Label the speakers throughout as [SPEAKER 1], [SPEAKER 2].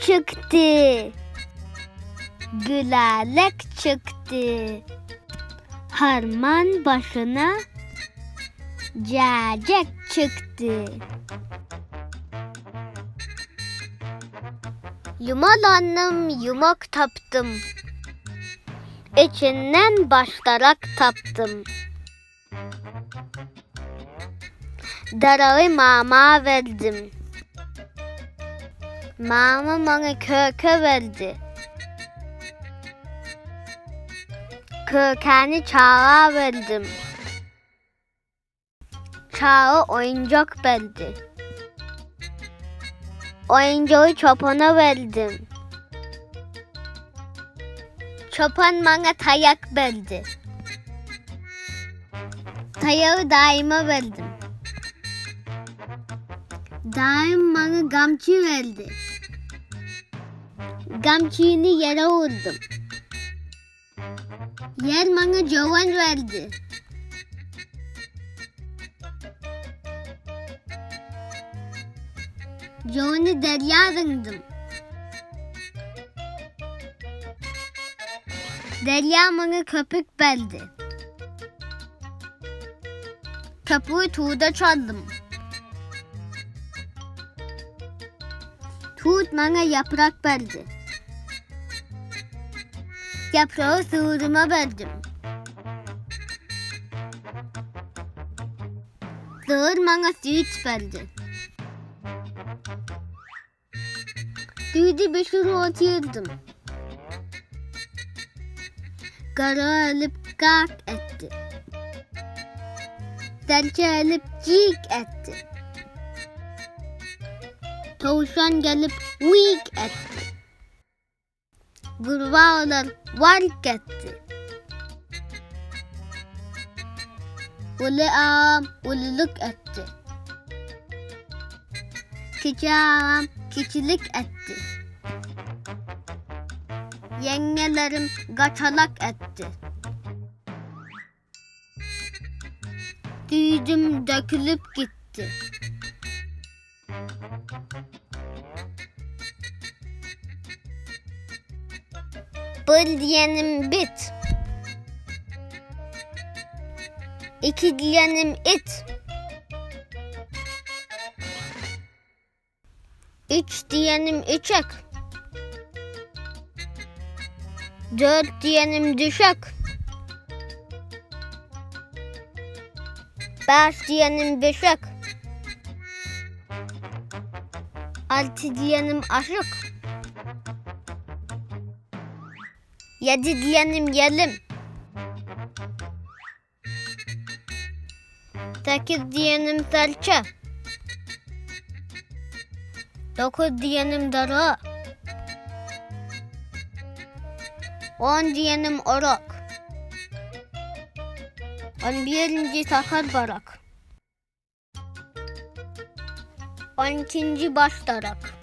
[SPEAKER 1] çıktı. Gülerek çıktı. Harman başına cacık çıktı. Yumalandım, yumak taptım. İçinden başlarak taptım. Darağı mama verdim. Mama bana köke verdi. Kökeni çağa verdim. Çağı oyuncak verdi. Oyuncağı çopana verdim. Çopan bana tayak verdi. Tayağı daima verdim. Daim bana gamçı verdi. Gamçığını yere vurdum. Yer bana cavan verdi. Cavanı derya rındım. Derya bana köpük verdi. Köpüğü tuğda çaldım. Tuğut bana yaprak verdi. Yaprağı sığırıma verdim. Sığır bana süt verdi. Bir sürü oturdum. Kara alıp kalk etti. Serçe alıp cik etti. Tavşan gelip vik etti. Kurbağalar vark etti. Ulu ağam ululuk etti. Küçük ağam küçülük etti. Yengelerim kaçalak etti. Düğdüm dökülüp gitti. Diyenim bit. İki diyenim it. Üç diyenim içek. Dört diyenim düşek. Beş diyenim beşek. Altı diyenim aşık. Yedi diyenim yelim. Sekiz diyenim serçe. Dokuz diyenim darı. On diyenim orak. On birinci sakar barak. On ikinci baş darak.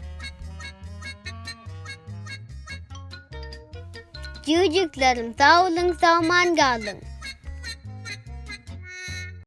[SPEAKER 1] Cığcıklarım sağ olun sağman kalın.